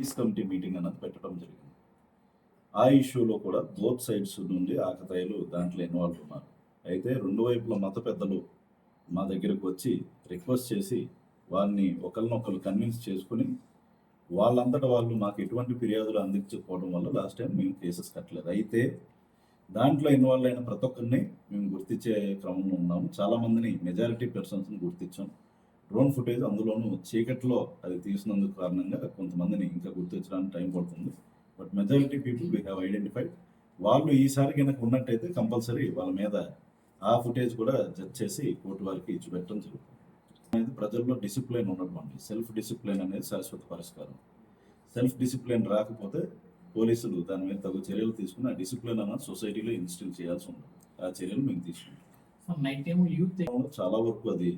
Peace committee meeting అన్నది పెట్టడం జరిగింది. ఆ ఇష్యూలో కూడా బోత్ సైడ్స్ నుండి ఆకతాయిలు దాంట్లో ఇన్వాల్వ్ ఉన్నారు. అయితే రెండు వైపుల మత పెద్దలు మా దగ్గరకు వచ్చి రిక్వెస్ట్ చేసి వారిని ఒకరినొకరు కన్విన్స్ చేసుకుని వాళ్ళంతట వాళ్ళు మాకు ఎటువంటి ఫిర్యాదులు అందించకపోవడం వల్ల లాస్ట్ టైం మేము కేసెస్ కట్టలేదు. అయితే దాంట్లో ఇన్వాల్వ్ అయిన ప్రతి ఒక్కరిని మేము గుర్తించే క్రమంలో ఉన్నాము. చాలామందిని మెజారిటీ పర్సన్స్ని గుర్తించాం. డ్రోన్ ఫుటేజ్ అందులోనూ చీకట్లో అది తీసినందుకు కారణంగా కొంతమందిని ఇంకా గుర్తించడానికి టైం పడుతుంది. But majority people we have identified. వాళ్ళు ఈసారి కనుక ఉన్నట్టయితే కంపల్సరీ వాళ్ళ మీద ఆ ఫుటేజ్ కూడా జడ్జ్ చేసి కోర్టు వారికి ఇచ్చి పెట్టడం జరుగుతుంది. అనేది ప్రజల్లో డిసిప్లిన్ ఉండడం సెల్ఫ్ డిసిప్లిన్ అనేది శాశ్వత పరిష్కారం. సెల్ఫ్ డిసిప్లిన్ రాకపోతే పోలీసులు దాని మీద తగు చర్యలు తీసుకుని ఆ డిసిప్లిన్ అన్నది సొసైటీలో ఇన్స్టిల్ చేయాల్సి ఉంటుంది. ఆ చర్యలు మేము తీసుకుంటాం. సో నైట్ టైం యూత్ చాలా వరకు అది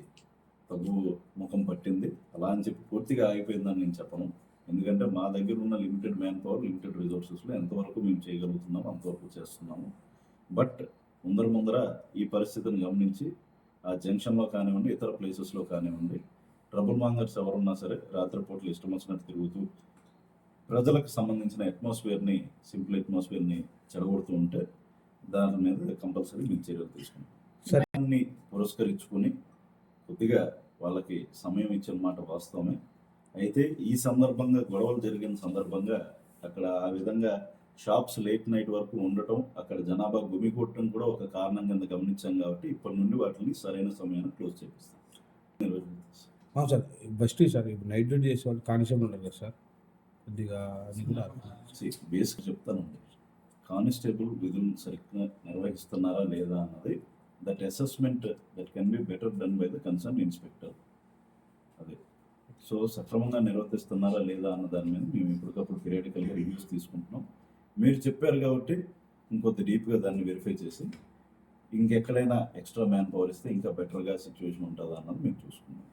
తగ్గు ముఖం పట్టింది. అలా అని చెప్పి పూర్తిగా ఆగిపోయిందని నేను చెప్పను. ఎందుకంటే మా దగ్గర ఉన్న లిమిటెడ్ మ్యాన్ పవర్ లిమిటెడ్ రిసోర్సెస్లో ఎంతవరకు మేము చేయగలుగుతున్నామో అంతవరకు చేస్తున్నాము. బట్ ముందర ముందర ఈ పరిస్థితిని గమనించి ఆ జంక్షన్లో కానివ్వండి ఇతర ప్లేసెస్లో కానివ్వండి ట్రబుల్ మాంగర్స్ ఎవరున్నా సరే రాత్రిపూటలు ఇష్టం వచ్చినట్టు తిరుగుతూ ప్రజలకు సంబంధించిన అట్మాస్ఫియర్ని సింపుల్ అట్మాస్ఫియర్ని చెడగొడుతూ ఉంటే దాని మీద కంపల్సరీ మేము చర్యలు తీసుకుంటాం పురస్కరించుకొని కొద్దిగా వాళ్ళకి సమయం ఇచ్చిన మాట వాస్తవమే. అయితే ఈ సందర్భంగా గొడవలు జరిగిన సందర్భంగా అక్కడ ఆ విధంగా షాప్స్ లేట్ నైట్ వరకు ఉండటం అక్కడ జనాభా గుమికొట్టడం కూడా ఒక కారణం కింద గమనించాం కాబట్టి ఇప్పటి నుండి వాటిని సరైన సమయాన్ని క్లోజ్ చేపిస్తాం. సార్ బెస్ట్ సార్ ఇప్పుడు నైట్ డ్యూటీ చేసే వాళ్ళు కానిస్టేబుల్ ఉంటారు కదా సార్? కొద్దిగా బేస్గా చెప్తానండి కానిస్టేబుల్ విధులను సరిగ్గా నిర్వహిస్తున్నారా లేదా అన్నది that assessment that can be better done by the concern inspector అదే. సో సక్రమంగా నిర్వర్తిస్తున్నారా లేదా అన్న దాని మీద మేము ఇప్పటికప్పుడు పీరియడికల్గా రివ్యూస్ తీసుకుంటున్నాం. మీరు చెప్పారు కాబట్టి ఇంకొద్ది డీప్గా దాన్ని వెరిఫై చేసి ఇంకెక్కడైనా ఎక్స్ట్రా మ్యాన్ పవర్ ఇస్తే ఇంకా బెటర్గా సిచ్యువేషన్ ఉంటుందా అన్నది మేము చూసుకున్నాం